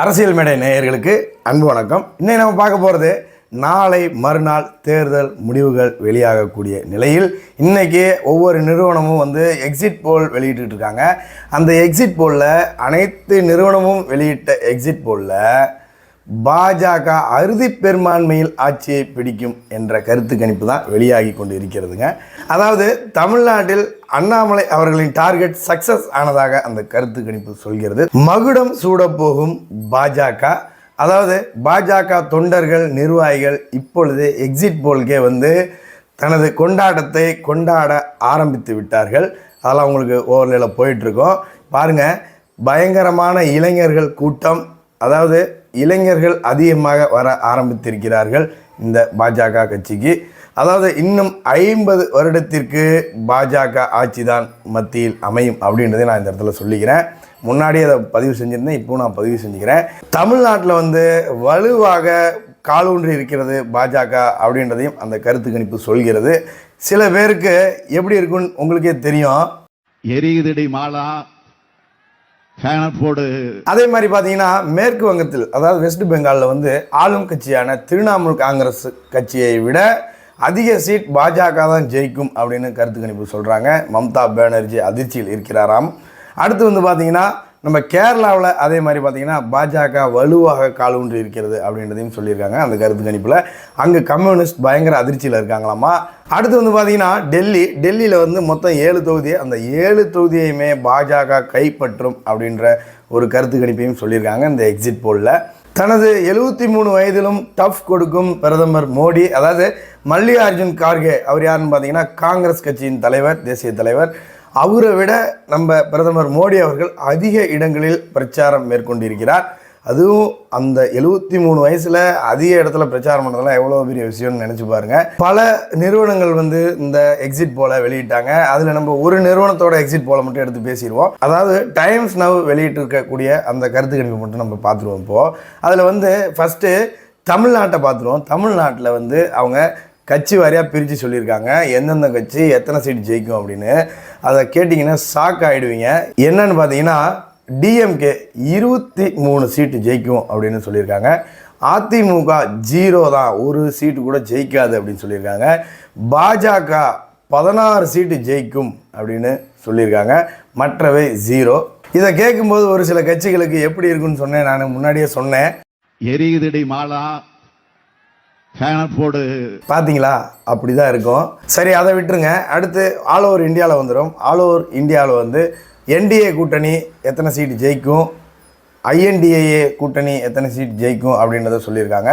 அரசியல் மேடை நேயர்களுக்கு அன்பு வணக்கம். இன்னைக்கு நம்ம பார்க்க போகிறது நாளை மறுநாள் தேர்தல் முடிவுகள் வெளியாகக்கூடிய நிலையில் இன்றைக்கி ஒவ்வொரு நிறுவனமும் வந்து எக்ஸிட் போல் வெளியிட்டு இருக்காங்க. அந்த எக்ஸிட் போலில் அனைத்து நிறுவனமும் வெளியிட்ட எக்ஸிட் போலில் பாஜக அறுதி பெரும்பான்மையில் ஆட்சியை பிடிக்கும் என்ற கருத்து கணிப்பு தான் வெளியாகி கொண்டு இருக்கிறதுங்க அதாவது தமிழ்நாட்டில் அண்ணாமலை அவர்களின் டார்கெட் சக்சஸ் ஆனதாக அந்த கருத்து கணிப்பு சொல்கிறது. மகுடம் சூடப்போகும் பாஜக. அதாவது பாஜக தொண்டர்கள் நிர்வாகிகள் இப்பொழுது எக்ஸிட் போல்கே வந்து தனது கொண்டாட்டத்தை கொண்டாட ஆரம்பித்து விட்டார்கள். அதெல்லாம் உங்களுக்கு ஓவர்லேயில் போயிட்டுருக்கோம். பாருங்கள் பயங்கரமான இளைஞர்கள் கூட்டம். அதாவது இளைஞர்கள் அதிகமாக வர ஆரம்பித்திருக்கிறார்கள் இந்த பாஜக கட்சிக்கு. அதாவது இன்னும் ஐம்பது வருடத்திற்கு பாஜக ஆட்சி தான் மத்தியில் அமையும் அப்படின்றதை நான் இந்த இடத்துல சொல்லிக்கிறேன். முன்னாடியே அதை பதிவு செஞ்சுருந்தேன் இப்போ நான் பதிவு செஞ்சுக்கிறேன். தமிழ்நாட்டில் வந்து வலுவாக காலூன்றி இருக்கிறது பாஜக அப்படின்றதையும் அந்த கருத்து கணிப்பு சொல்கிறது. சில பேருக்கு எப்படி இருக்குன்னு உங்களுக்கே தெரியும். எரியுதடி மாலா போடு. அதே மாதிரி பார்த்தீங்கன்னா மேற்கு வங்கத்தில் அதாவது வெஸ்ட் பெங்காலில் வந்து ஆளும் கட்சியான திரிணாமுல் காங்கிரஸ் கட்சியை விட அதிக சீட் பாஜக தான் ஜெயிக்கும் அப்படின்னு கருத்து கணிப்பு சொல்கிறாங்க மம்தா பானர்ஜி அதிர்ச்சியில் இருக்கிறாராம். அடுத்து வந்து பார்த்தீங்கன்னா நம்ம கேரளாவில் அதே மாதிரி பார்த்தீங்கன்னா பாஜக வலுவாக கால் இருக்கிறது அப்படின்றதையும் சொல்லியிருக்காங்க. அந்த கருத்து கணிப்பில். அங்கே கம்யூனிஸ்ட் பயங்கர அதிர்ச்சியில் இருக்காங்களாமா? அடுத்து வந்து பார்த்தீங்கன்னா டெல்லி. டெல்லியில் வந்து மொத்தம் ஏழு தொகுதி அந்த ஏழு தொகுதியுமே பாஜக கைப்பற்றும் அப்படின்ற ஒரு கருத்து கணிப்பையும் சொல்லியிருக்காங்க இந்த எக்ஸிட் போலில் தனது எழுபத்தி மூணு வயதிலும் டஃப் கொடுக்கும் பிரதமர் மோடி அதாவது மல்லிகார்ஜுன் கார்கே அவர் யாருன்னு பார்த்தீங்கன்னா காங்கிரஸ் கட்சியின் தலைவர் தேசிய தலைவர். அவரை விட நம்ம பிரதமர் மோடி அவர்கள் அதிக இடங்களில் பிரச்சாரம் மேற்கொண்டிருக்கிறார். அதுவும் அந்த எழுபத்தி மூணு வயசில் அதிக இடத்துல பிரச்சாரம் பண்ணதெல்லாம் எவ்வளோ பெரிய விஷயம்னு நினச்சி பாருங்கள் பல நிறுவனங்கள் வந்து இந்த எக்ஸிட் போல வெளியிட்டாங்க. அதில் நம்ம ஒரு நிறுவனத்தோட எக்ஸிட் போல மட்டும் எடுத்து பேசிடுவோம். அதாவது டைம்ஸ் நவ் வெளியிட்டிருக்கக்கூடிய அந்த கருத்து கணிப்பு மட்டும் நம்ம பார்த்துருவோம் இப்போது அதில் வந்து ஃபஸ்ட்டு தமிழ்நாட்டை பார்த்துருவோம். தமிழ்நாட்டில் வந்து அவங்க கட்சி வாரியாக பிரித்து சொல்லியிருக்காங்க. எந்தெந்த கட்சி எத்தனை சீட் ஜெயிக்கும் அப்படின்னு. அதை கேட்டிங்கன்னா ஷாக் ஆகிடுவீங்க என்னன்னு பார்த்தீங்கன்னா டிஎம்கே இருபத்தி மூணு சீட்டு ஜெயிக்கும் அப்படின்னு சொல்லியிருக்காங்க. அதிமுக ஜீரோ தான். ஒரு சீட்டு கூட ஜெயிக்காது அப்படின்னு சொல்லியிருக்காங்க. பாஜக பதினாறு சீட்டு ஜெயிக்கும் அப்படின்னு சொல்லியிருக்காங்க. மற்றவை ஜீரோ இதை கேட்கும்போது ஒரு சில கட்சிகளுக்கு எப்படி இருக்குன்னு சொன்னேன். நான் முன்னாடியே சொன்னேன். எரியுதடி மாலா ஃபேனை போடு. பார்த்தீங்களா அப்படி தான் இருக்கும். சரி அதை விட்டுருங்க. அடுத்து ஆல் ஓவர் இந்தியாவில் வந்துடும் ஆல் ஓவர் இந்தியாவில் வந்து என்டிஏ கூட்டணி எத்தனை சீட் ஜெயிக்கும்? ஐஎன்டிஏஏ கூட்டணி எத்தனை சீட் ஜெயிக்கும் அப்படின்றத சொல்லியிருக்காங்க.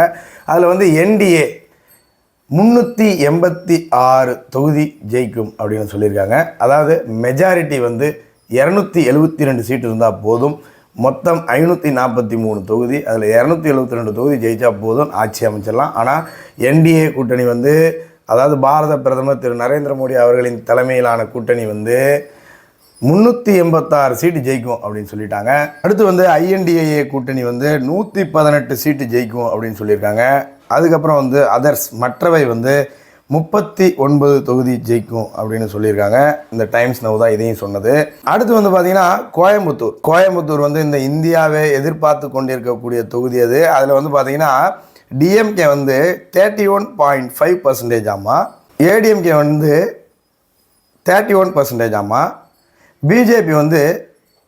அதில் வந்து என்டிஏ முந்நூற்றி எண்பத்தி ஆறு தொகுதி ஜெயிக்கும் அப்படின்னு சொல்லியிருக்காங்க. அதாவது மெஜாரிட்டி வந்து இரநூத்தி எழுபத்தி ரெண்டு சீட் இருந்தால் போதும். மொத்தம் ஐநூற்றி நாற்பத்தி மூணு தொகுதி அதில் இரநூத்தி எழுபத்தி ரெண்டு தொகுதி ஜெயிச்சா போதும் ஆட்சி அமைச்சிடலாம். ஆனால் என்டிஏ கூட்டணி வந்து அதாவது பாரத பிரதமர் திரு நரேந்திர மோடி அவர்களின் தலைமையிலான கூட்டணி வந்து முந்நூற்றி எண்பத்தாறு சீட்டு ஜெயிக்கும் அப்படின்னு சொல்லிட்டாங்க. அடுத்து வந்து ஐஎன்டிஏஏ கூட்டணி வந்து நூற்றி பதினெட்டு சீட்டு ஜெயிக்கும் அப்படின்னு சொல்லியிருக்காங்க. அதுக்கப்புறம் வந்து அதர்ஸ் மற்றவை வந்து முப்பத்தி ஒன்பது தொகுதி ஜெயிக்கும் அப்படின்னு சொல்லியிருக்காங்க. இந்த டைம்ஸ் நவ் தான் இதையும் சொன்னது. அடுத்து வந்து பார்த்தீங்கன்னா கோயம்புத்தூர். கோயம்புத்தூர் வந்து இந்த இந்தியாவை எதிர்பார்த்து கொண்டிருக்கக்கூடிய தொகுதி அது. அதில் வந்து பார்த்தீங்கன்னா டிஎம்கே வந்து thirty one point five percentage ஆமாம் ஏடிஎம்கே வந்து தேர்ட்டி ஒன் பர்சன்டேஜ் ஆமாம் பிஜேபி வந்து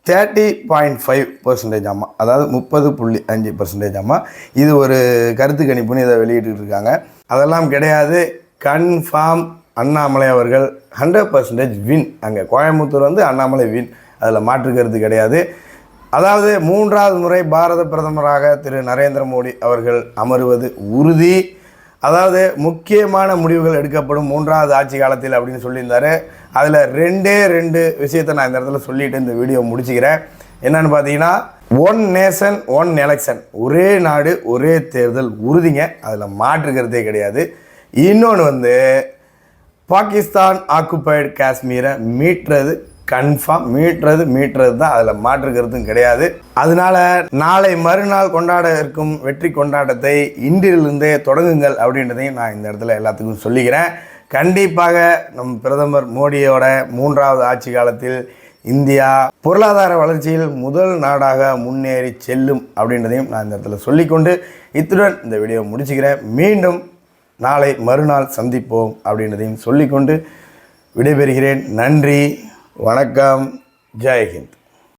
தேர்ட்டி பாயிண்ட் ஃபைவ் பர்சன்டேஜ் ஆமாம் அதாவது முப்பது புள்ளி அஞ்சு பர்சன்டேஜ் ஆமாம் இது ஒரு கருத்து கணிப்புன்னு இதை வெளியிட்டு இருக்காங்க. அதெல்லாம் கிடையாது. கன்ஃபார்ம் அண்ணாமலை அவர்கள் ஹண்ட்ரட் பர்சன்டேஜ் வின். அங்கே கோயம்புத்தூர் வந்து அண்ணாமலை வின். அதில் மாற்றுக்கிறது கிடையாது. அதாவது மூன்றாவது முறை பாரத பிரதமராக திரு நரேந்திர மோடி அவர்கள் அமருவது உறுதி. அதாவது முக்கியமான முடிவுகள் எடுக்கப்படும் மூன்றாவது ஆட்சி காலத்தில் அப்படின்னு சொல்லியிருந்தாரு. அதில் ரெண்டே ரெண்டு விஷயத்தை நான் இந்த இடத்துல சொல்லிட்டு இந்த வீடியோ முடிச்சுக்கிறேன். என்னென்னு பார்த்தீங்கன்னா ஒன் நேஷன் ஒன் எலெக்ஷன் ஒரே நாடு ஒரே தேர்தல் உறுதிங்க. அதில் மாற்றுக்கிறதே கிடையாது. இன்னொன்று வந்து பாகிஸ்தான் ஆக்குபைடு காஷ்மீரை மீட்டுறது கன்ஃபார்ம் மீட்டுறது மீட்டுறது தான் அதில் மாற்றுக்கிறதும் கிடையாது. அதனால நாளை மறுநாள் கொண்டாட இருக்கும் வெற்றி கொண்டாட்டத்தை இன்றிலிருந்தே தொடங்குங்கள் அப்படின்றதையும் நான் இந்த இடத்துல எல்லாத்துக்கும் சொல்லிக்கிறேன். கண்டிப்பாக நம் பிரதமர் மோடியோட மூன்றாவது ஆட்சி காலத்தில் இந்தியா பொருளாதார வளர்ச்சியில் முதல் நாடாக முன்னேறி செல்லும் அப்படின்றதையும் நான் இந்த இடத்துல சொல்லிக்கொண்டு இத்துடன் இந்த வீடியோ முடிச்சுக்கிறேன். மீண்டும் நாளை மறுநாள் சந்திப்போம் அப்படின்றதையும் சொல்லிக்கொண்டு விடைபெறுகிறேன். நன்றி வணக்கம் ஜெய்ஹிந்த்